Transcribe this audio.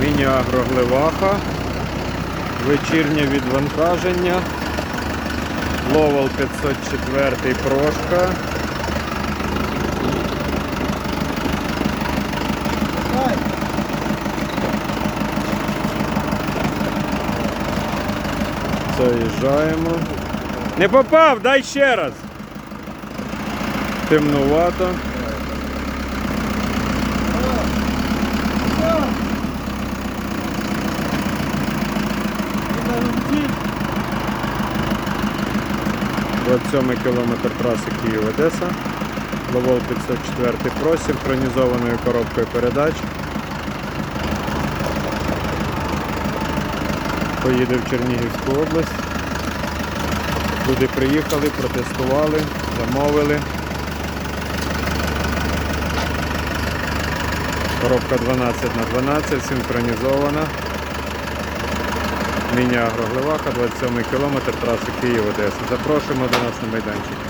Міні-агро Глеваха. Вечірнє відвантаження. Ловол 504 прошка. Заїжджаємо. Не попав, дай ще раз. Темнувато. Ось 7 кілометр траси Київ-Одеса. Ловол 504 Про з синхронізованою коробкою передач. Поїде в Чернігівську область. Туди приїхали, протестували, замовили. Коробка 12 на 12 синхронізована. Міні Агроглеваха, 27 кілометр траси Київ-Одеса. Запрошуємо до нас на майданчик.